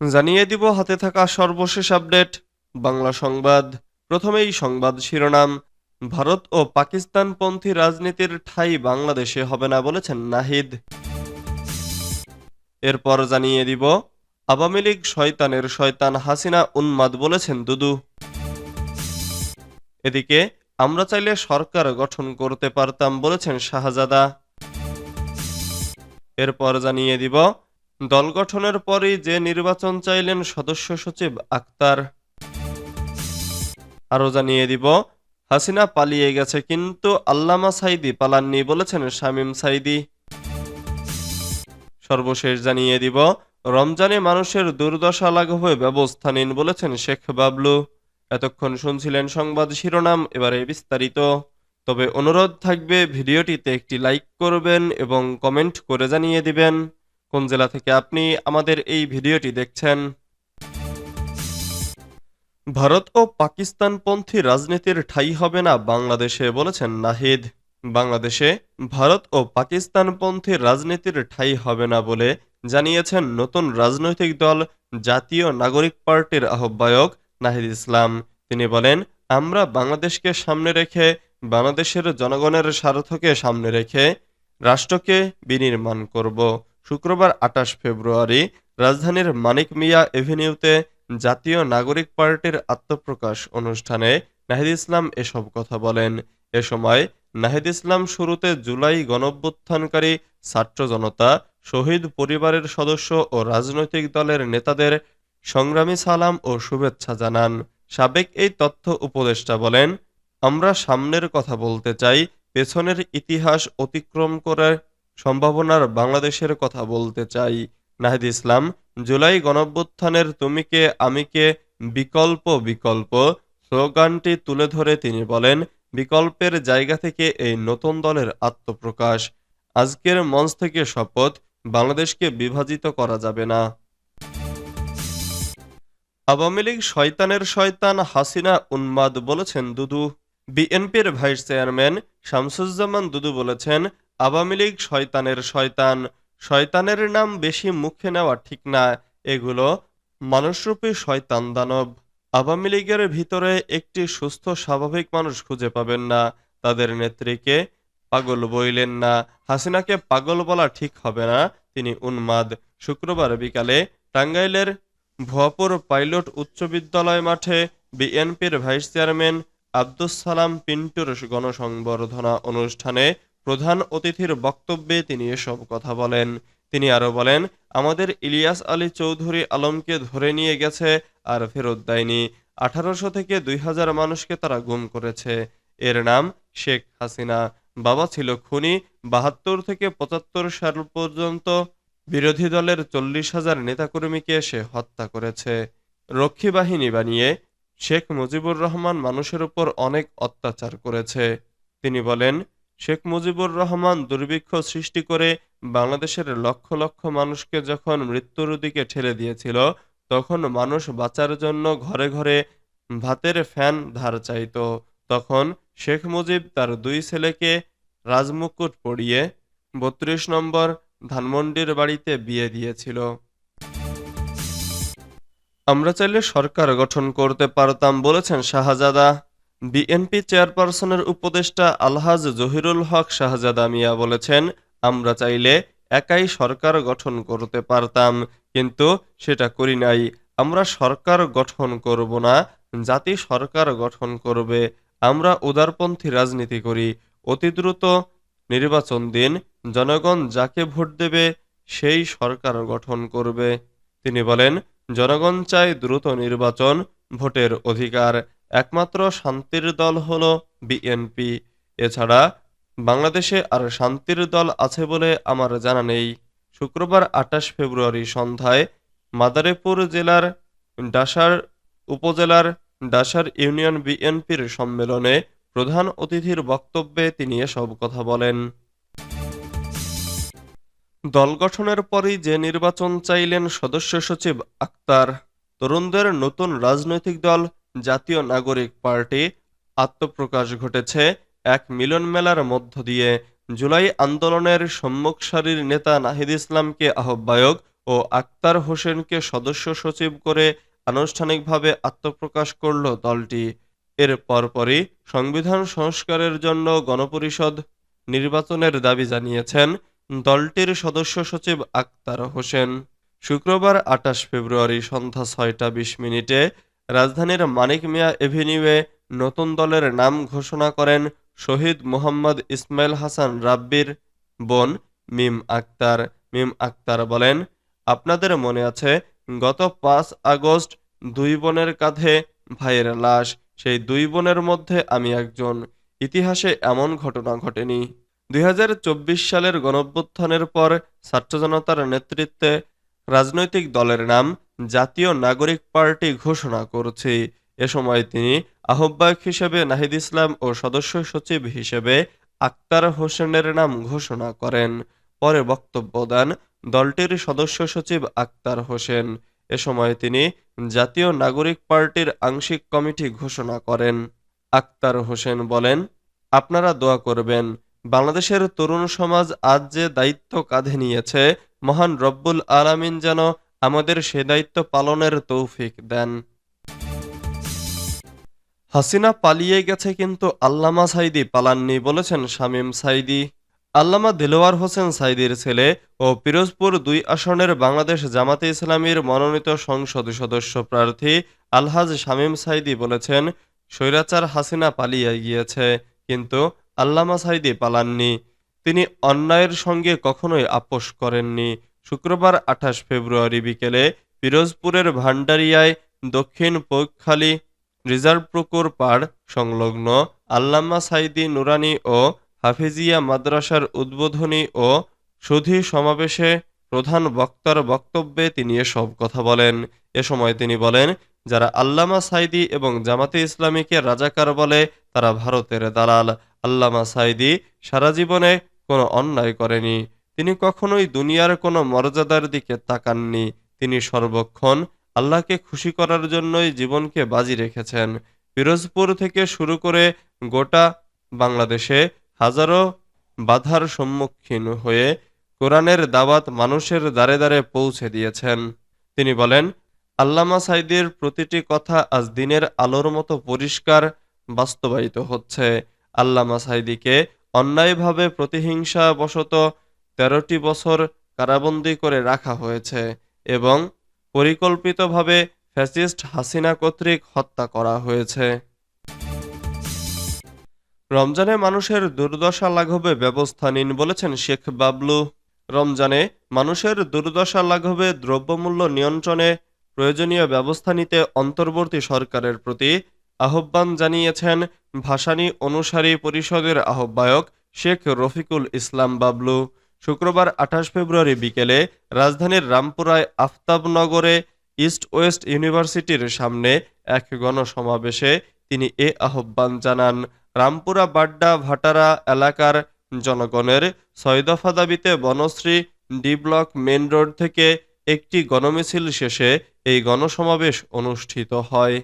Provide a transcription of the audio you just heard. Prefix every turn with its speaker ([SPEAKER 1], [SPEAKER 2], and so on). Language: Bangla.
[SPEAKER 1] জানিয়ে দিব হাতে থাকা সর্বশেষ আপডেট। বাংলা সংবাদ। প্রথমেই সংবাদ শিরোনাম। ভারত ও পাকিস্তানপন্থী রাজনীতির ঠাঁই বাংলাদেশে হবে না বলেছেন নাহিদ। এরপর জানিয়ে দিব, আওয়ামী লীগ শয়তানের শয়তান হাসিনা উন্মাদ বলেছেন দুদু। এদিকে, আমরা চাইলে সরকার গঠন করতে পারতাম বলেছেন শাহজাদা। এরপর জানিয়ে দিব দল গঠনের পরই যে নির্বাচন চাইলেন সদস্য সচিব আক্তার। আরও জানিয়ে দিব, হাসিনা পালিয়ে গেছে কিন্তু আল্লামা সাইদি পালাননি বলেছেন শামীম সাইদি। সর্বশেষ জানিয়ে দিব, রমজানে মানুষের দুর্দশা লাঘবে ব্যবস্থা নিন বলেছেন শেখ বাবলু। এতক্ষণ শুনছিলেন সংবাদ শিরোনাম, এবারে বিস্তারিত। তবে অনুরোধ থাকবে, ভিডিওটিতে একটি লাইক করবেন এবং কমেন্ট করে জানিয়ে দিবেন। কোন জেলা থেকে আপনি আমাদের এই ভিডিওটি দেখছেন? ভারত ও পাকিস্তানপন্থী রাজনীতির ঠাই হবে না বাংলাদেশে, বলেছেন নাহিদ। বাংলাদেশে ভারত ও পাকিস্তানপন্থী রাজনীতির ঠাই হবে না বলে জানিয়েছেন নতুন রাজনৈতিক দল জাতীয় নাগরিক পার্টির আহ্বায়ক নাহিদ ইসলাম। তিনি বলেন, আমরা বাংলাদেশকে সামনে রেখে, বাংলাদেশের জনগণের স্বার্থকে সামনে রেখে রাষ্ট্রকে বিনির্মাণ করব। শুক্রবার আটাশ ফেব্রুয়ারি রাজধানীর মানিক মিয়া এভিনিউতে জাতীয় নাগরিক পার্টির আত্মপ্রকাশ অনুষ্ঠানে নাহিদ ইসলাম এসব কথা বলেন। এ সময় নাহিদ ইসলাম শুরুতে জুলাই গণঅভ্যুত্থানকারী ছাত্র জনতা, শহীদ পরিবারের সদস্য ও রাজনৈতিক দলের নেতাদের সংগ্রামী সালাম ও শুভেচ্ছা জানান। সাবেক এই তথ্য উপদেষ্টা বলেন, আমরা সামনের কথা বলতে চাই, পেছনের ইতিহাস অতিক্রম করে সম্ভাবনার বাংলাদেশের কথা বলতে চাই নাহিদ ইসলাম, জুলাই গণঅভ্যুত্থানের তুমি কে আমি বিকল্প বিকল্প স্লোগানটি তুলে ধরে তিনি বলেন, বিকল্পের জায়গা থেকে এই নতুন দলের আত্মপ্রকাশ। আজকের মঞ্চ থেকে শপথ, বাংলাদেশকে বিভাজিত করা যাবে না। আওয়ামী লীগ শয়তানের শয়তান হাসিনা উন্মাদ বলেছেন দুদু। বিএনপির ভাইস চেয়ারম্যান শামসুজ্জামান দুদু বলেছেন আওয়ামী লীগ শয়তানের শয়তান, শয়তানের নাম বেশি মুখে নেওয়া ঠিক না, এগুলো মানুষরূপী শয়তান দানব। আওয়ামী লীগের ভিতরে একটি সুস্থ, স্বাভাবিক মানুষ খুঁজে পাবেন না, তাদের নেত্রীকে পাগল বইলেন না, হাসিনাকে পাগল বলা ঠিক হবে না, তিনি উন্মাদ। শুক্রবার বিকালে টাঙ্গাইলের ভুয়াপুর পাইলট উচ্চ বিদ্যালয় মাঠে বিএনপির ভাইস চেয়ারম্যান আব্দুস সালাম পিন্টুর গণসংবর্ধনা অনুষ্ঠানে প্রধান অতিথির বক্তব্যে তিনি এসব কথা বলেন। তিনি আরও বলেন, আমাদের ইলিয়াস আলী চৌধুরী আলমকে ধরে নিয়ে গেছে আর ফেরত দেয়নি। আঠারোশো থেকে দুই হাজার মানুষকে তারা গুম করেছে। এর নাম শেখ হাসিনা। বাবা ছিল খুনি। বাহাত্তর থেকে পঁচাত্তর সাল পর্যন্ত বিরোধী দলের চল্লিশ হাজার নেতাকর্মীকে সে হত্যা করেছে। রক্ষী বাহিনী বানিয়ে শেখ মুজিবুর রহমান মানুষের উপর অনেক অত্যাচার করেছে। তিনি বলেন শেখ মুজিবুর রহমান দুর্ভিক্ষ সৃষ্টি করে বাংলাদেশের লক্ষ লক্ষ মানুষকে যখন মৃত্যুর দিকে ঠেলে দিয়েছিল, তখন মানুষ বাঁচার জন্য ঘরে ঘরে ভাতের ফ্যান ধার চাইত। তখন শেখ মুজিব তার দুই ছেলেকে রাজমুকুট পরিয়ে বত্রিশ নম্বর ধানমন্ডির বাড়িতে বিয়ে দিয়েছিল। আমরা চাইলে সরকার গঠন করতে পারতাম, বলেছেন শাহজাদা। বিএনপি চেয়ারপারসনের উপদেষ্টা আলহাজ জহিরুল হক শাহজাদা মিয়া বলেছেন, আমরা চাইলে একাই সরকার গঠন করতে পারতাম, কিন্তু সেটা করি নাই। আমরা সরকার গঠন করব না, জাতি সরকার গঠন করবে। আমরা উদারপন্থী রাজনীতি করি। অতি দ্রুত নির্বাচন দিন, জনগণ যাকে ভোট দেবে, সেই সরকার গঠন করবে। তিনি বলেন, জনগণ চায় দ্রুত নির্বাচন, ভোটের অধিকার। একমাত্র শান্তির দল হল বিএনপি। এছাড়া বাংলাদেশে আর শান্তির দল আছে বলে আমার জানা নেই। শুক্রবার আঠাশ ফেব্রুয়ারি সন্ধ্যায় মাদারীপুর জেলার ডাসার উপজেলার ডাসার ইউনিয়ন বিএনপির সম্মেলনে প্রধান অতিথির বক্তব্যে তিনি এসব কথা বলেন। দল গঠনের পরই যে নির্বাচন চাইলেন সদস্য সচিব আক্তার। তরুণদের নতুন রাজনৈতিক দল জাতীয় নাগরিক পার্টি আত্মপ্রকাশ ঘটেছে এক মিলন মেলার মধ্য দিয়ে। জুলাই আন্দোলনের সম্মুখ সারির নেতা নাহিদ ইসলামকে আহ্বায়ক ও আক্তার হোসেনকে সদস্য সচিব করে আনুষ্ঠানিকভাবে আত্মপ্রকাশ করল দলটি। এর পরপরই সংবিধান সংস্কারের জন্য গণপরিষদ নির্বাচনের দাবি জানিয়েছেন দলটির সদস্য সচিব আক্তার হোসেন। শুক্রবার আটাশ ফেব্রুয়ারি সন্ধ্যা ছয়টা বিশ মিনিটে রাজধানীর মানিক মিয়া এভিনিউয়ে নতুন দলের নাম ঘোষণা করেন শহীদ মোহাম্মদ ইসমাইল হাসান রাব্বির বোন মিম আক্তার। মিম আক্তার বলেন, আপনাদের মনে আছে, গত পাঁচ আগস্ট দুই বোনের কাঁধে ভাইয়ের লাশ। সেই দুই বোনের মধ্যে আমি একজন। ইতিহাসে এমন ঘটনা ঘটেনি। দুই হাজার চব্বিশ সালের গণভ্যুত্থানের পর ছাত্র জনতার নেতৃত্বে রাজনৈতিক দলের নাম জাতীয় নাগরিক পার্টি ঘোষণা করছি। এ সময় তিনি আহ্বায়ক হিসেবে নাহিদ ইসলাম ও সদস্য সচিব হিসেবে আক্তার হোসেনের নাম ঘোষণা করেন। পরে বক্তব্য দেন দলটির সদস্য সচিব আক্তার হোসেন। এ সময় তিনি জাতীয় নাগরিক পার্টির আংশিক কমিটি ঘোষণা করেন। আক্তার হোসেন বলেন, আপনারা দোয়া করবেন, বাংলাদেশের তরুণ সমাজ আজ যে দায়িত্ব কাঁধে নিয়েছে মহান রব্বুল আলামিন যেন আমাদের সে দায়িত্ব পালনের তৌফিক দেন। হাসিনা পালিয়ে গেছে কিন্তু আল্লামা সাইদি পালাননি বলেছেন শামীম সাইদি। আল্লামা দিলওয়ার হোসেন সাইদির ছেলে ও পিরোজপুর দুই আসনের বাংলাদেশ জামাতে ইসলামীর মনোনীত সংসদ সদস্য প্রার্থী আলহাজ শামীম সাইদি বলেছেন, স্বৈরাচার হাসিনা পালিয়ে গিয়েছে, কিন্তু আল্লামা সাইদি পালাননি। তিনি অন্যায়ের সঙ্গে কখনোই আপোষ করেননি। শুক্রবার আঠাশ ফেব্রুয়ারি বিকেলে পিরোজপুরের ভান্ডারিয়ায় দক্ষিণ পৈখালী রিজার্ভ পুকুর পাড় সংলগ্ন আল্লামা সাইদি নুরানি ও হাফিজিয়া মাদ্রাসার উদ্বোধনী ও সুধী সমাবেশে প্রধান বক্তার বক্তব্যে তিনি এসব কথা বলেন। এ সময় তিনি বলেন, যারা আল্লামা সাইদি এবং জামাতে ইসলামীকে রাজাকার বলে, তারা ভারতের দালাল। আল্লামা সাইদি সারা জীবনে কোনো অন্যায় করেনি। তিনি কখনোই দুনিয়ার কোনো মর্যাদার দিকে তাকাননি। তিনি সর্বক্ষণ আল্লাহকে খুশি করার জন্যই জীবনকে বাজি রেখেছেন। পিরোজপুর থেকে শুরু করে গোটা বাংলাদেশে হাজারো বাধার সম্মুখীন হয়ে কোরআনের দাওয়াত মানুষের দ্বারে দ্বারে পৌঁছে দিয়েছেন। তিনি বলেন, আল্লামা সাইদের প্রতিটি কথা আজ দিনের আলোর মতো পরিষ্কার বাস্তবায়িত হচ্ছে। আল্লামা সাইদিকে অন্যায়ভাবে প্রতিহিংসা বশত তেরোটি বছর কারাবন্দী করে রাখা হয়েছে এবং পরিকল্পিতভাবে ফ্যাসিস্ট হাসিনা কর্তৃক হত্যা করা হয়েছে। রমজানে মানুষের দুর্দশা লাঘবে ব্যবস্থা নিন বলেছেন শেখ বাবলু। রমজানে মানুষের দুর্দশা লাঘবে দ্রব্যমূল্য নিয়ন্ত্রণে প্রয়োজনীয় ব্যবস্থা নিতে অন্তর্বর্তী সরকারের প্রতি আহ্বান জানিয়েছেন ভাসানী অনুসারী পরিষদের আহ্বায়ক শেখ রফিকুল ইসলাম বাবলু। শুক্রবার আঠাশ ফেব্রুয়ারি বিকেলে রাজধানীর রামপুরায় আফতাবনগরে ইস্ট ওয়েস্ট ইউনিভার্সিটির সামনে এক গণসমাবেশে তিনি এ আহ্বান জানান। রামপুরা বাড্ডা ভাটারা এলাকার জনগণের ছয় দফা দাবিতে Banasree D block main road থেকে একটি গণমিছিল শেষে এই গণসমাবেশ অনুষ্ঠিত হয়।